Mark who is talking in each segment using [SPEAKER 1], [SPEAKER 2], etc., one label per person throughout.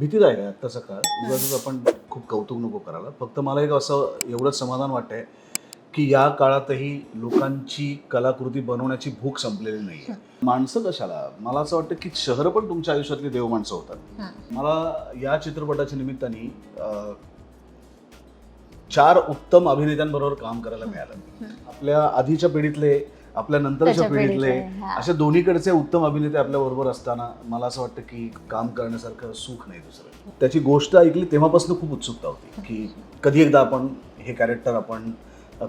[SPEAKER 1] भीतीदायक आहे आत्ताचा काळ उगाच आपण खूप कौतुक नको करायला. फक्त मला एक असं एवढंच समाधान वाटतंय की या काळातही लोकांची कलाकृती बनवण्याची भूक संपलेली नाही आहे माणसं कशाला? मला असं वाटतं की शहरं पण तुमच्या आयुष्यातली देव माणसं होतात. मला या चित्रपटाच्या निमित्ताने चार उत्तम अभिनेत्यांबरोबर काम करायला मिळालं. आपल्या आधीच्या पिढीतले आपल्या नंतरच्या पिढीतले. असे दोन्हीकडचे उत्तम अभिनेते आपल्या बरोबर असताना मला असं वाटतं की काम करण्यासारखं सुख नाही दुसरं. त्याची गोष्ट ऐकली तेव्हापासून खूप उत्सुकता होती की कधी एकदा आपण हे कॅरेक्टर आपण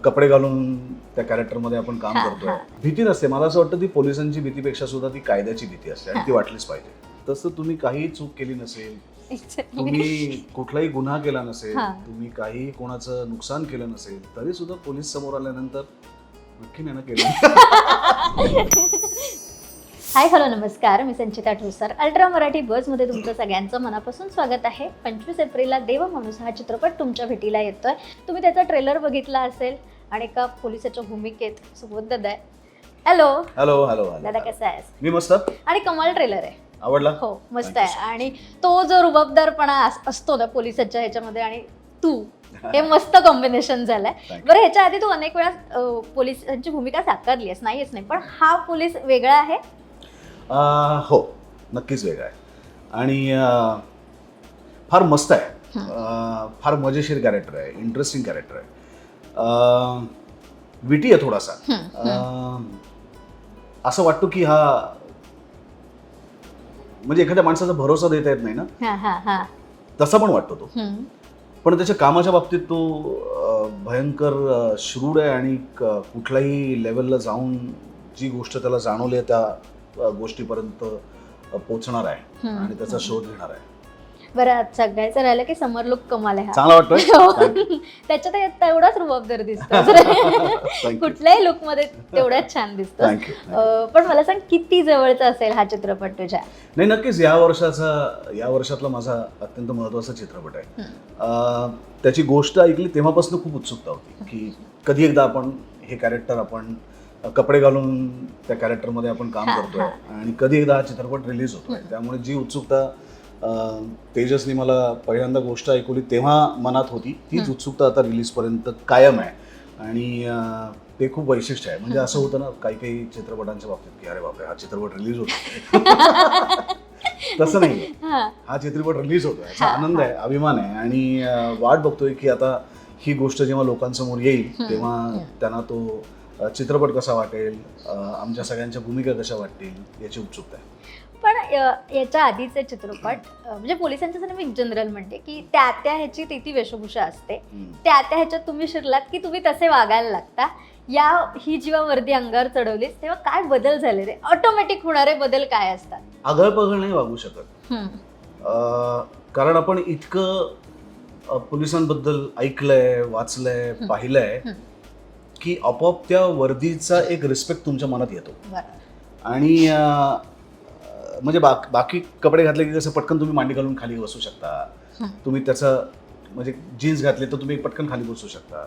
[SPEAKER 1] कपडे घालून त्या कॅरेक्टरमध्ये आपण काम करतोय. भीती नसते. मला असं वाटतं ती पोलिसांची भीतीपेक्षा सुद्धा ती कायद्याची भीती असते आणि ती वाटलीच पाहिजे. तसं तुम्ही काही चूक केली नसेल तुम्ही कुठलाही गुन्हा केला नसेल. तुम्ही काही कोणाचं नुकसान केलं नसेल तरी सुद्धा पोलीस समोर आल्यानंतर नक्की नाही ना केलं.
[SPEAKER 2] हाय हॅलो नमस्कार. मी संचिता ठोसर. अल्ट्रा मराठी बसमध्ये तुमचं सगळ्यांचं मनापासून स्वागत आहे. पंचवीस एप्रिलला देव माणूस हा चित्रपट तुमच्या भेटीला येतोय. तुम्ही त्याचा ट्रेलर बघितला असेल आणि एका पोलिसाच्या भूमिकेत सुबोध दादा आहे हॅलो
[SPEAKER 1] हॅलो हॅलो
[SPEAKER 2] दादा कसा आहेस?
[SPEAKER 1] मी मस्त.
[SPEAKER 2] आणि कमाल ट्रेलर आहे.
[SPEAKER 1] आवडला?
[SPEAKER 2] हो मस्त आहे. आणि तो जो रुबाबदारपणा अस- असतो ना पोलिसाच्या ह्याच्यामध्ये आणि तू. हे मस्त कॉम्बिनेशन झालंय. बरं ह्याच्या आधी तू अनेक वेळा पोलिसांची भूमिका साकारली आहेस नाहीच नाही पण हा पोलीस वेगळा आहे?
[SPEAKER 1] हो नक्कीच वेगळा आहे. आणि फार मस्त आहे. फार मजेशीर कॅरेक्टर आहे इंटरेस्टिंग कॅरेक्टर आहे. विटी आहे थोडासा. असं वाटतो की हा म्हणजे एखाद्या माणसाचा भरोसा देता येत नाही ना? तसा पण वाटतो तो. पण त्याच्या कामाच्या बाबतीत तो भयंकर श्रूड आहे आणि कुठल्याही लेवलला जाऊन जी गोष्ट त्याला जाणवली आहे त्या गोष्टीपर्यंत अं, पोहोचणार आहे. आणि त्याचा शोध घेणार आहे
[SPEAKER 2] बरं आज सगळ्याचं राहिलं की समर लुक कमाल आहे हा.
[SPEAKER 1] चांगला वाटतोय.
[SPEAKER 2] हो. त्याच्यात हे तेवढाच रुबाबदार दिसतो.
[SPEAKER 1] थँक्यू
[SPEAKER 2] कुठल्याही लुकमध्ये तेवढाच छान दिसतो. पण मला सांग किती जवळचा असेल हा चित्रपट तुझ्या?
[SPEAKER 1] नाही नक्कीच या वर्षाचा या वर्षातला माझा अत्यंत महत्त्वाचा चित्रपट आहे. अं, त्याची गोष्ट ऐकली तेव्हापासून खूप उत्सुकता होती की कधी एकदा आपण हे कॅरेक्टर आपण अं, कपडे घालून त्या कॅरेक्टरमध्ये आपण काम
[SPEAKER 2] हा,
[SPEAKER 1] करतोय आणि कधी एकदा हा चित्रपट रिलीज होतोय. त्यामुळे जी उत्सुकता तेजसनी मला पहिल्यांदा गोष्ट ऐकवली तेव्हा मनात होती. तीच उत्सुकता आता रिलीजपर्यंत कायम आहे. आणि ते खूप वैशिष्ट्य आहे. म्हणजे असं होतं ना काही काही चित्रपटांच्या बाबतीत की अरे बापरे हा चित्रपट रिलीज होतो तसं नाही
[SPEAKER 2] हा.
[SPEAKER 1] हा चित्रपट रिलीज होतो याचा आनंद आहे अभिमान आहे. आणि वाट बघतोय की आता ही गोष्ट जेव्हा लोकांसमोर येईल तेव्हा त्यांना तो चित्रपट कसा वाटेल आमच्या सगळ्यांच्या भूमिका कशा वाटतील याची उत्सुकता आहे.
[SPEAKER 2] याच्या आधीचे चित्रपट म्हणजे पोलिसांच्या मी जनरल म्हणते की त्या त्या ह्याची ती ती वेशभूषा असते. त्या त्या ह्याच्यात तुम्ही शिरलात की तुम्ही तसे वागायला लागता. या ही जेव्हा वर्दी अंगावर चढवलीस तेव्हा काय बदल झाले रे? ऑटोमॅटिक होणारे बदल काय असतात?
[SPEAKER 1] आगळपगळ नाही वागू शकत. कारण आपण इतकं पोलिसांबद्दल ऐकलंय वाचलंय पाहिलंय. की आपोआप त्या वर्दीचा एक रिस्पेक्ट तुमच्या मनात येतो. आणि म्हणजे बाक बाकी कपडे घातले की कसं पटकन तुम्ही मांडी घालून खाली बसू शकता. तुम्ही त्याचं म्हणजे जीन्स घातली तर तुम्ही पटकन खाली बसू शकता.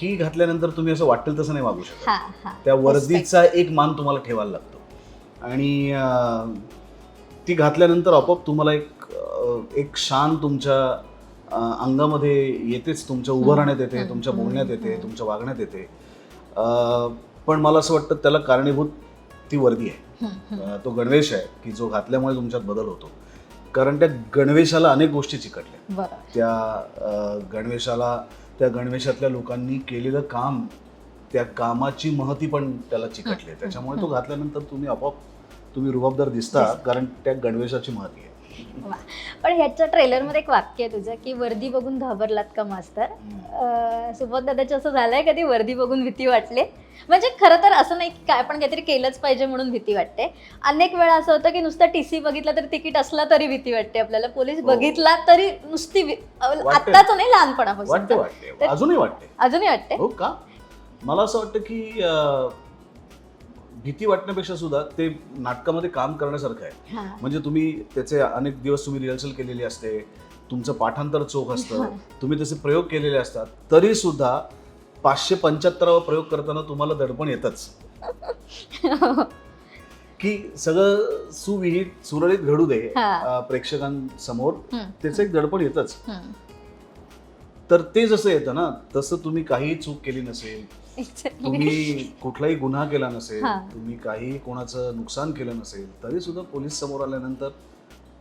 [SPEAKER 1] ही घातल्यानंतर तुम्ही असं वाटेल तसं नाही वागू शकत. त्या वर्दीचा एक मान तुम्हाला ठेवायला लागतो. आणि ती घातल्यानंतर आपोआप तुम्हाला एक एक शान तुमच्या अंगामध्ये येतेच. तुमच्या उभं राहण्यात येते तुमच्या बोलण्यात येते तुमच्या वागण्यात येते. पण मला असं वाटतं त्याला कारणीभूत ती वर्दी आहे तो गणवेश आहे की जो घातल्यामुळे तुमच्यात बदल होतो. कारण त्या गणवेशाला अनेक गोष्टी चिकटल्या. त्या गणवेशाला त्या गणवेशातल्या लोकांनी केलेलं काम त्या कामाची महती पण त्याला चिकटली. त्याच्यामुळे तो घातल्यानंतर तुम्ही आपोआप तुम्ही रुबाबदार दिसता. कारण त्या गणवेशाची महती आहे.
[SPEAKER 2] वा. पण ह्याच्या ट्रेलरमध्ये एक वाक्य आहे तुझं की वर्दी बघून घाबरलात का मास्तर? सुबोध दादाचं असं झालंय कधी वर्दी बघून भीती वाटले? म्हणजे खरं तर असं नाही की काय पण काहीतरी केलंच पाहिजे म्हणून भीती वाटते. अनेक वेळा असं होतं की नुसतं टी सी बघितलं तरी तिकीट असलं तरी भीती वाटते आपल्याला. पोलीस
[SPEAKER 1] हो.
[SPEAKER 2] बघितला तरी नुसती. आत्ताच नाही लहानपणापासून.
[SPEAKER 1] वाटते अजूनही वाटते.
[SPEAKER 2] अजूनही वाटते.
[SPEAKER 1] हो का? मला असं वाटतं की भीती वाटण्यापेक्षा सुद्धा ते नाटकामध्ये काम करण्यासारखं आहे. म्हणजे तुम्ही त्याचे अनेक दिवस तुम्ही रिहर्सल केलेली असते तुमचं पाठांतर चोख असतं तुम्ही तसे प्रयोग केलेले असतात तरी सुद्धा पाचशे पंच्याहत्तरावा प्रयोग करताना तुम्हाला दडपण येतच. की सगळं सुविहित सुरळीत घडू दे प्रेक्षकांसमोर त्याचं एक दडपण येतच. तर ते जसं येतं ना तसं तुम्ही काही चूक केली नसेल. तुम्ही कुठलाही गुन्हा केला नसेल. तुम्ही काही कोणाचं नुकसान केलं नसेल तरी सुद्धा पोलीस समोर आल्यानंतर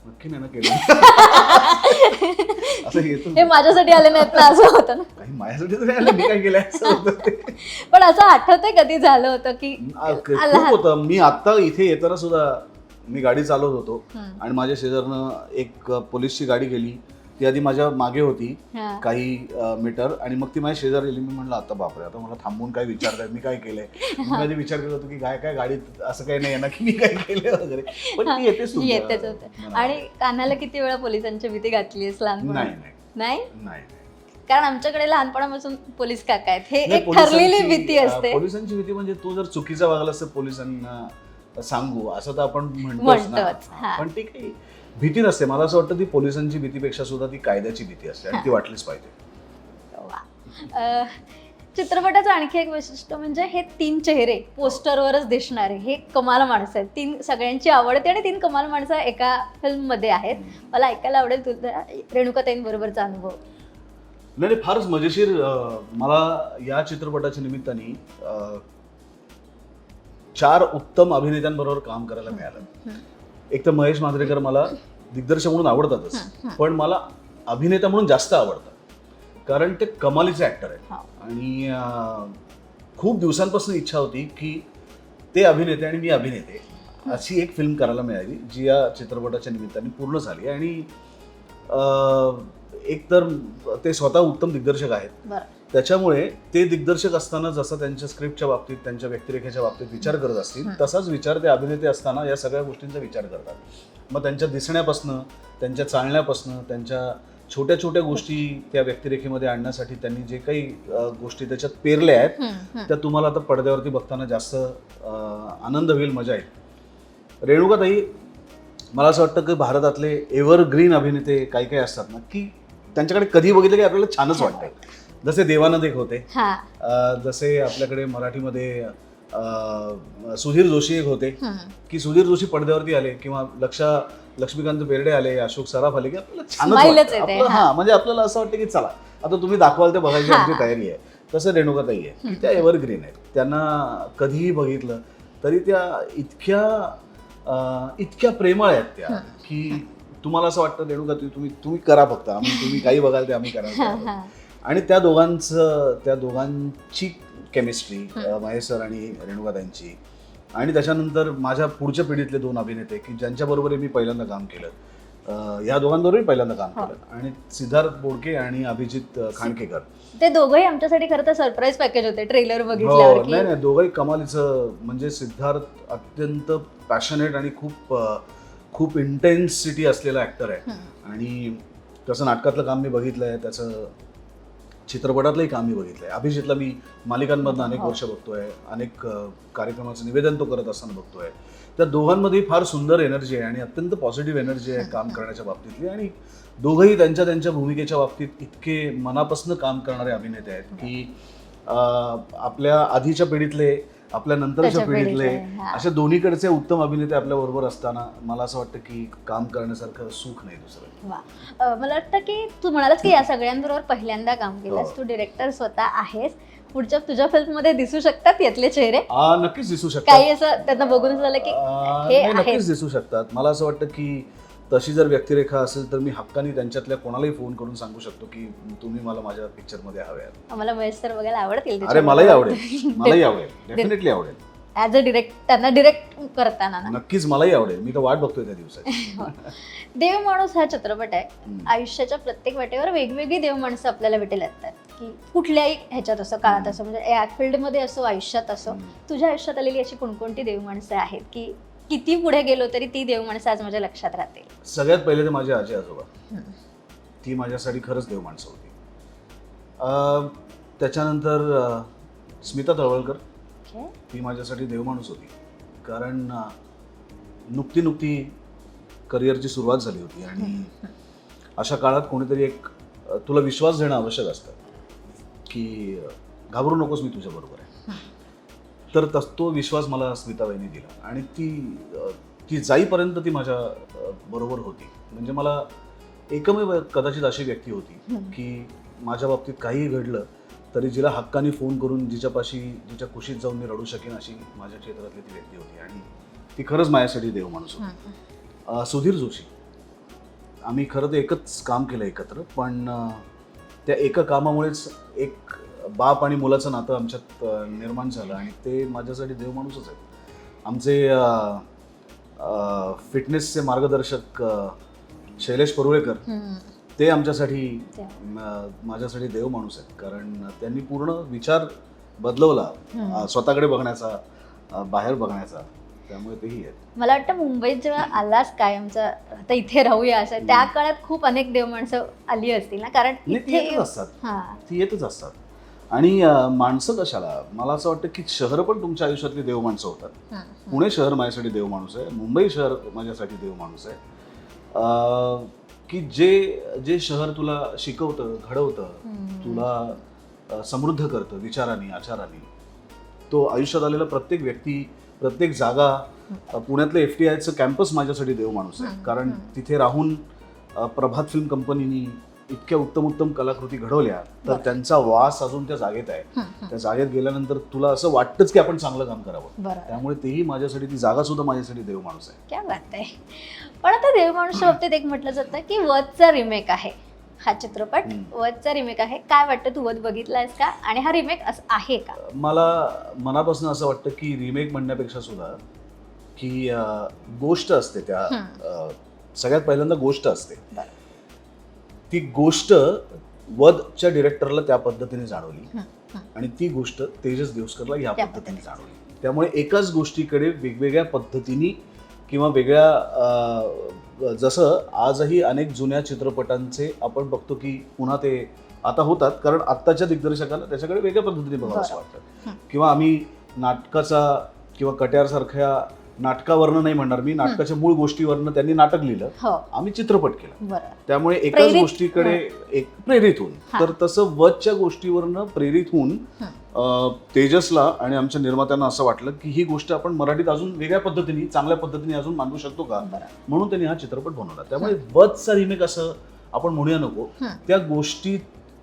[SPEAKER 1] नक्की नाही ना केलं. असं येतं.
[SPEAKER 2] हे माझ्यासाठी आले नाहीत ना असं होतं ना.
[SPEAKER 1] काही माझ्यासाठी तरी आलं मी काय केलं असं होतं ते.
[SPEAKER 2] पण असं आठवतंय कधी झालं होतं की
[SPEAKER 1] आ, क- खूप
[SPEAKER 2] लहान-
[SPEAKER 1] होतं. मी आता इथे येताना सुद्धा मी गाडी चालवत होतो.
[SPEAKER 2] हम्म.
[SPEAKER 1] आणि माझ्या शेजारनं एक पोलीसची गाडी गेली. ती आधी माझ्या मागे होती
[SPEAKER 2] हा.
[SPEAKER 1] काही मीटर. आणि मग ती माझ्या शेजारी गेली मी म्हणलं आता बापरे आता मला थांबून काय विचारताय मी काय केलंय? मी आधी विचार करत होतो की काय काय गाडीत असं काही नाही आहे ना की मी काय केलं वगैरे. पण ती येतेच तुमच्या
[SPEAKER 2] येतेच होतं
[SPEAKER 1] मनामध्ये.
[SPEAKER 2] आणि कानाला किती वेळा पोलिसांची भीती घातली आहेस लहानपणी?
[SPEAKER 1] नाही नाही.
[SPEAKER 2] नाही?
[SPEAKER 1] नाही
[SPEAKER 2] कारण आमच्याकडे लहानपणापासून पोलीस काका आहेत. हे
[SPEAKER 1] नाही,
[SPEAKER 2] एक ठरलेली
[SPEAKER 1] पोलिसांची-
[SPEAKER 2] भीती असते.
[SPEAKER 1] पोलिसांची भीती म्हणजे तू जर चुकीचा वागलास तर पोलिसांना सांगू असं तर आपण म्हणतोच ना.
[SPEAKER 2] म्हणतोच, हा.
[SPEAKER 1] पण ती काही भीती नसते. मला असं वाटतं ती पोलिसांची भीतीपेक्षा सुद्धा ती कायद्याची भीती असते आणि ती वाटलीच पाहिजे.
[SPEAKER 2] चित्रपटाचं आणखी एक वैशिष्ट्य म्हणजे हे तीन चेहरे पोस्टरवरच दिसणारे. हे कमाल माणसं आहेत. तीन सगळ्यांची आवडते आणि तीन कमाल माणसं एका फिल्ममध्ये आहेत. मला ऐकायला आवडेल तुझा रेणुकाताईंबरोबरचा अनुभव.
[SPEAKER 1] नाही फारच मजेशीर मला या चित्रपटाच्या निमित्ताने चार उत्तम अभिनेत्यांबरोबर काम करायला मिळालं. एक तर महेश मांजरेकर मला दिग्दर्शक म्हणून आवडतातच पण मला अभिनेता म्हणून जास्त आवडतात. कारण ते कमालीचे ऍक्टर आहेत. आणि खूप दिवसांपासून इच्छा होती की ते अभिनेते आणि मी अभिनेते अशी एक फिल्म करायला मिळाली जी या चित्रपटाच्या निमित्ताने पूर्ण झाली आणि एक तर ते स्वतः उत्तम दिग्दर्शक आहेत. त्याच्यामुळे ते दिग्दर्शक असताना जसं त्यांच्या स्क्रिप्टच्या बाबतीत त्यांच्या व्यक्तिरेखेच्या बाबतीत विचार करत असतील तसाच विचार ते अभिनेते असताना या सगळ्या गोष्टींचा विचार करतात. मग त्यांच्या दिसण्यापासनं त्यांच्या चालण्यापासनं त्यांच्या छोट्या छोट्या गोष्टी त्या व्यक्तिरेखेमध्ये आणण्यासाठी त्यांनी जे काही गोष्टी त्याच्यात पेरल्या आहेत. त्या तुम्हाला आता पडद्यावरती बघताना जास्त आनंद होईल मजा येईल. रेणुकाताई मला असं वाटतं की भारतातले एव्हरग्रीन अभिनेते काही काही असतात ना की त्यांच्याकडे कधी बघितलं की आपल्याला छानच वाटतं जसे देवानंद एक होते
[SPEAKER 2] हा
[SPEAKER 1] अ, जसे आपल्याकडे मराठीमध्ये अ, सुधीर जोशी एक होते
[SPEAKER 2] हम्म.
[SPEAKER 1] की सुधीर जोशी पडद्यावरती आले किंवा लक्षा लक्ष्मीकांत बेर्डे आले अशोक सराफ आले की आपल्याला छानच
[SPEAKER 2] Smile च
[SPEAKER 1] वाटतं.
[SPEAKER 2] येते,
[SPEAKER 1] आपलं-
[SPEAKER 2] हा.
[SPEAKER 1] हा म्हणजे आपल्याला असं वाटतं की चला आता तुम्ही दाखवाल ते बघायची
[SPEAKER 2] हा.
[SPEAKER 1] आमची तयारी आहे तसं रेणुकाताई आहे की त्या एव्हरग्रीन आहेत त्यांना कधीही बघितलं तरी त्या इतक्या अ, इतक्या प्रेमळ आहेत त्या की तुम्हाला असं वाटतं रेणुकाताई तुम्ही तुम्ही करा फक्त आम्ही तुम्ही काही बघाल ते आम्ही
[SPEAKER 2] हा,
[SPEAKER 1] करायला
[SPEAKER 2] हा.
[SPEAKER 1] आणि त्या दोघांचं त्या दोघांची केमिस्ट्री महेश सर आणि रेणुकाताईंची आणि त्याच्यानंतर माझ्या पुढच्या पिढीतले दोन अभिनेते की ज्यांच्याबरोबर मी पहिल्यांदा काम केलं. या दोघांबरोबरही पहिल्यांदा काम केलं. आणि सिद्धार्थ बोडके आणि अभिजित खांडकेकर
[SPEAKER 2] ते दोघंही आमच्यासाठी खरं तर सरप्राईज पॅकेज होते ट्रेलर
[SPEAKER 1] हो
[SPEAKER 2] बघितल्यावर की
[SPEAKER 1] नाही नाही दोघंही कमालीचं म्हणजे सिद्धार्थ अत्यंत पॅशनेट आणि खूप खूप इंटेन्सिटी असलेला ॲक्टर आहे. आणि तसं नाटकातलं काम मी बघितलं आहे त्याचं चित्रपटातलंही काम मी बघितलं आहे अभिजितला मी मालिकांमधनं अनेक
[SPEAKER 2] हो.
[SPEAKER 1] वर्ष बघतोय. अनेक कार्यक्रमाचं निवेदन तो करत असताना बघतोय. त्या दोघांमध्ये फार सुंदर एनर्जी आहे आणि अत्यंत पॉझिटिव्ह एनर्जी आहे काम करण्याच्या बाबतीतली आणि दोघंही त्यांच्या त्यांच्या भूमिकेच्या बाबतीत इतके मनापासून काम करणारे अभिनेते आहेत की आपल्या आधीच्या पिढीतले आपल्या नंतरच्या पिढीतले. असे दोन्हीकडचे उत्तम अभिनेते आपल्या बरोबर असताना मला असं वाटतं की काम करण्यासारखं सुख नाही दुसरं.
[SPEAKER 2] वा. मला वाटतं की तू म्हणालास की या सगळ्यांबरोबर पहिल्यांदा काम केलंस.
[SPEAKER 1] हो.
[SPEAKER 2] तू डिरेक्टर स्वतः आहेस. पुढच्या तुझ्या फिल्ममध्ये दिसू शकतात यातले चेहरे.
[SPEAKER 1] नक्कीच दिसू शकतात.
[SPEAKER 2] काही असं त्यांना बघून झालं की हे.
[SPEAKER 1] नक्कीच दिसू शकतात. मला असं वाटतं की तशी जर व्यक्तिरेखा असेल तर मी हक्काने त्यांच्यातल्या कोणालाही फोन करून सांगू शकतो की तुम्ही मला माझ्या पिक्चरमध्ये हव्यात
[SPEAKER 2] आम्हाला महेश सर बघायला आवडतील
[SPEAKER 1] अरे मलाही आवडेल. मलाही आवडेल. डेफिनेटली आवडेल.
[SPEAKER 2] ऍज अ डिरेक्ट त्यांना डिरेक्ट करताना
[SPEAKER 1] नक्कीच मलाही आवडेल. मी तर वाट बघतोय त्या दिवसाची.
[SPEAKER 2] देव माणूस हा चित्रपट आहे. आयुष्याच्या प्रत्येक वाटेवर वेगवेगळी देव माणसं आपल्याला भेटेल येतात की कुठल्याही ह्याच्यात असो काळात असो म्हणजे या फील्डमध्ये असो आयुष्यात असो. तुझ्या आयुष्यात आलेली अशी कोणकोणती देव माणसं आहेत? की किती पुढे गेलो तरी ती देव माणसं आज माझ्या लक्षात राहतील.
[SPEAKER 1] सगळ्यात पहिले तर माझे आजी आजोबा. ती माझ्यासाठी खरंच देव माणसं होती. अ, त्याच्यानंतर अ, स्मिता तळवळकर
[SPEAKER 2] Okay.
[SPEAKER 1] ती माझ्यासाठी देवमाणूस होती. कारण अ, नुकती नुकती करिअरची सुरुवात झाली होती आणि अशा काळात कोणीतरी एक अ, तुला विश्वास देणं आवश्यक असतं. की अ, घाबरू नकोस मी तुझ्याबरोबर आहे. तर तस तो विश्वास मला स्मिताबाईंनी दिला. आणि ती ती जाईपर्यंत ती माझ्या बरोबर होती. म्हणजे मला एकमेव कदाचित अशी व्यक्ती होती. की माझ्या बाबतीत काहीही घडलं तरी जिला हक्काने फोन करून जिच्यापाशी जिच्या कुशीत जाऊन मी रडू शकेन अशी माझ्या क्षेत्रातली ती व्यक्ती होती. आणि ती खरंच माझ्यासाठी देव माणूस होती. सुधीर जोशी. आम्ही खरं तर एकच काम केलं एकत्र पण त्या एका कामामुळेच एक बाप आणि मुलाचं नातं आमच्यात निर्माण झालं आणि ते माझ्यासाठी देव माणूसच आहेत. आमचे फिटनेसचे मार्गदर्शक शैलेश परुळेकर. ते आमच्यासाठी माझ्यासाठी देव माणूस आहेत. कारण त्यांनी पूर्ण विचार बदलवला स्वतःकडे बघण्याचा बाहेर बघण्याचा. त्यामुळे तेही आहेत.
[SPEAKER 2] मला वाटतं मुंबईत जेव्हा आलास कायमचा आता इथे राहूया असं त्या काळात खूप अनेक देव माणसं आली असतील ना? कारण इथे
[SPEAKER 1] येतच असतात.
[SPEAKER 2] हा.
[SPEAKER 1] ती येतच असतात. आणि माणसं कशाला मला असं वाटतं की शहरं पण तुमच्या आयुष्यातली देव माणसं होतात. पुणे शहर माझ्यासाठी देव माणूस आहे मुंबई शहर माझ्यासाठी देव माणूस आहे की जे जे शहर तुला शिकवतं घडवतं. तुला समृद्ध करतं विचाराने आचाराने तो आयुष्यात आलेला प्रत्येक व्यक्ती प्रत्येक जागा पुण्यातलं एफ टी आयचं कॅम्पस माझ्यासाठी देव माणूस आहे कारण. तिथे राहून प्रभात फिल्म कंपनीनी इतक्या उत्तम उत्तम कलाकृती घडवल्या तर. त्यांचा वास अजून त्या जागेत आहे. त्या जागेत गेल्यानंतर तुला असं वाटतंच की आपण चांगलं काम करावं. त्यामुळे तेही माझ्यासाठी ती जागा सुद्धा माझ्यासाठी देव माणूस आहे.
[SPEAKER 2] क्या बात आहे. पण आता देव माणूसच्या बाबतीत एक म्हटलं जातं की वधचा रिमेक आहे हा चित्रपट. वधचा रिमेक आहे. काय वाटतं? तू वध बघितलायस का? आणि हा रिमेक आहे का?
[SPEAKER 1] मला मनापासून असं वाटतं की रिमेक म्हणण्यापेक्षा सुद्धा की गोष्ट असते त्या सगळ्यात पहिल्यांदा गोष्ट असते. ती गोष्ट वधच्या डिरेक्टरला त्या पद्धतीने जाणवली. आणि ती गोष्ट तेजस देवस्करला या पद्धतीने. जाणवली त्यामुळे एकाच गोष्टीकडे वेगवेगळ्या पद्धतीने किंवा वेगळ्या जसं आजही अनेक जुन्या चित्रपटांचे आपण बघतो की पुन्हा ते आता होतात कारण आत्ताच्या दिग्दर्शकांना त्याच्याकडे वेगळ्या पद्धतीने बघावं असं. वाटतं. किंवा आम्ही नाटकाचा किंवा कट्यारसारख्या नाटकावरनं नाही म्हणणार मी नाटकाच्या मूळ गोष्टीवरनं त्यांनी नाटक लिहिलं.
[SPEAKER 2] हो.
[SPEAKER 1] आम्ही चित्रपट केला. त्यामुळे एकाच गोष्टीकडे एक प्रेरित होऊन. तर तसं वधच्या गोष्टीवरनं प्रेरित होऊन तेजसला आणि आमच्या निर्मात्यांना असं वाटलं की ही गोष्ट आपण मराठीत अजून वेगळ्या पद्धतीने चांगल्या पद्धतीने अजून मांडू शकतो का? म्हणून त्यांनी हा चित्रपट बनवला. त्यामुळे वधचा रिमेक असं आपण म्हणूया नको. त्या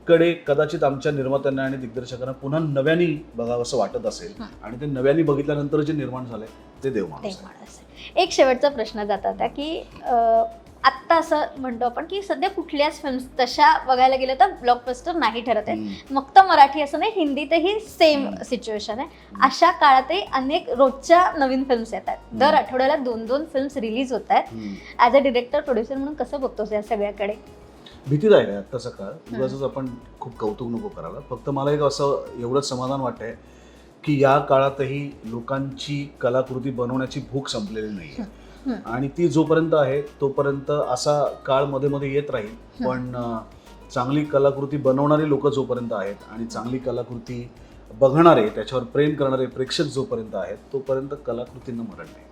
[SPEAKER 1] गोष्टीकडे कदाचित आमच्या निर्मात्यांना आणि दिग्दर्शकांना पुन्हा नव्याने बघावं असं वाटत असेल. आणि ते नव्याने बघितल्यानंतर जे निर्माण झालंय ते देव माणूस
[SPEAKER 2] एक शेवटचा प्रश्न जात होता की आत्ता असं म्हणतो आपण की सध्या कुठल्याच फिल्म्स तशा बघायला गेलं तर ब्लॉकबस्टर नाही ठरत आहे
[SPEAKER 1] हं.
[SPEAKER 2] फक्त मराठी असं नाही हिंदीतही सेम. सिच्युएशन आहे अशा काळातही अनेक रोजच्या नवीन फिल्म्स येतात दर. आठवड्याला दोन दोन फिल्म्स रिलीज होत आहेत. ॲज अ डिरेक्टर प्रोड्युसर म्हणून कसं बघतोस या सगळ्याकडे
[SPEAKER 1] भीतीदायक आहे आत्ताचा काळ. उगाच आपण खूप कौतुक नको करायला. फक्त मला एक असं एवढंच समाधान वाटतंय की या काळातही लोकांची कलाकृती बनवण्याची भूक संपलेली नाही. आहे आणि ती जोपर्यंत आहे तोपर्यंत असा काळमध्ये मध्ये येत राहील. पण चांगली कलाकृती बनवणारी लोक जोपर्यंत आहेत आणि चांगली कलाकृती बघणारे त्याच्यावर प्रेम करणारे प्रेक्षक जोपर्यंत आहेत तोपर्यंत कलाकृतींना मरण नाही.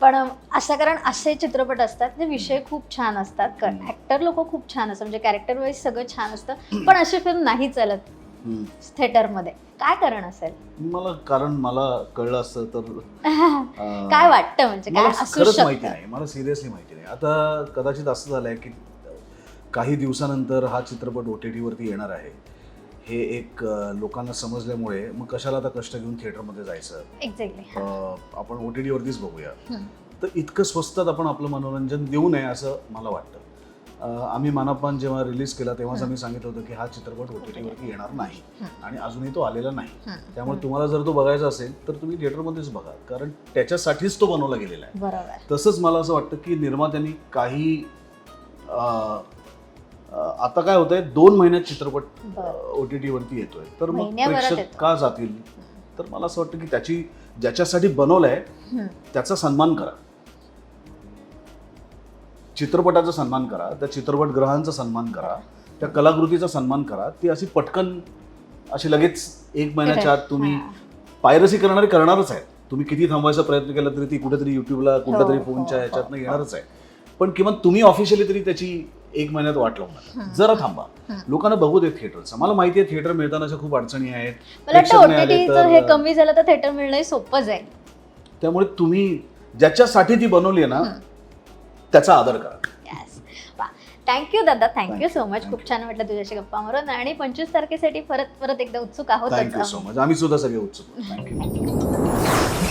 [SPEAKER 2] पण असं कारण असे चित्रपट असतात जे विषय खूप छान असतात. ऍक्टर लोक खूप छान असतात. म्हणजे कॅरेक्टर वाईज सगळं छान असतं. पण अशी फिल्म नाही चालत. थिएटरमध्ये काय कारण असेल?
[SPEAKER 1] मला कारण मला कळलं असतं तर
[SPEAKER 2] काय वाटतं म्हणजे? काय
[SPEAKER 1] खरंच माहिती नाही. मला सिरियसली माहिती नाही. आता कदाचित असं झालंय की काही दिवसानंतर हा चित्रपट ओ टी टीवरती येणार आहे. हे एक लोकांना समजल्यामुळे मग कशाला आता कष्ट घेऊन थिएटरमध्ये जायचं?
[SPEAKER 2] एक्झॅक्टली
[SPEAKER 1] आपण ओ टी टीवरतीच बघूया. तर इतकं स्वस्तात आपण आपलं मनोरंजन देऊ नये असं मला वाटतं. आम्ही मानापान जेव्हा रिलीज केला तेव्हाच आम्ही सांगितलं होतं की हा चित्रपट ओ टी टीवरती येणार नाही. आणि अजूनही तो आलेला नाही. त्यामुळे तुम्हाला जर तो बघायचा असेल तर तुम्ही थिएटरमध्येच बघा. कारण त्याच्यासाठीच तो बनवला गेलेला आहे. तसंच मला असं वाटतं की निर्मात्यांनी काही आता काय होतंय दोन महिन्यात चित्रपट. ओ टी टीवरती येतोय तर मग प्रेक्षक. का जातील तर मला असं वाटतं की त्याची ज्याच्यासाठी बनवलंय. त्याचा सन्मान करा चित्रपटाचा सन्मान करा त्या चित्रपटगृहांचा सन्मान करा त्या कलाकृतीचा सन्मान करा ती अशी पटकन अशी लगेच एक महिन्याच्या आत तुम्ही
[SPEAKER 2] हा.
[SPEAKER 1] पायरसी करणारे करणारच आहेत तुम्ही किती थांबवायचा प्रयत्न केला तरी ती कुठेतरी युट्यूबला कुठल्या तरी
[SPEAKER 2] हो,
[SPEAKER 1] फोनच्या
[SPEAKER 2] हो,
[SPEAKER 1] ह्याच्यातनं
[SPEAKER 2] हो.
[SPEAKER 1] येणारच आहे पण किमान तुम्ही ऑफिशियली तरी त्याची एक महिन्यात वाट लावू नका जरा थांबा. लोकांना बघू दे थिएटरचं मला माहिती आहे थिएटर मिळतानाच्या खूप अडचणी आहेत.
[SPEAKER 2] मला वाटतं हे कमी झालं तर थिएटर मिळणंही सोपं जाईल
[SPEAKER 1] त्यामुळे तुम्ही ज्याच्यासाठी ती बनवली आहे ना त्याचा आदर करा.
[SPEAKER 2] थँक्यू दादा. थँक्यू सो मच खूप छान वाटलं तुझ्याशी गप्पा मारून. आणि पंचवीस तारखेसाठी परत परत एकदा उत्सुक आहोत.
[SPEAKER 1] थँक्यू सो मच आम्ही सुद्धा सगळे उत्सुक थँक्यू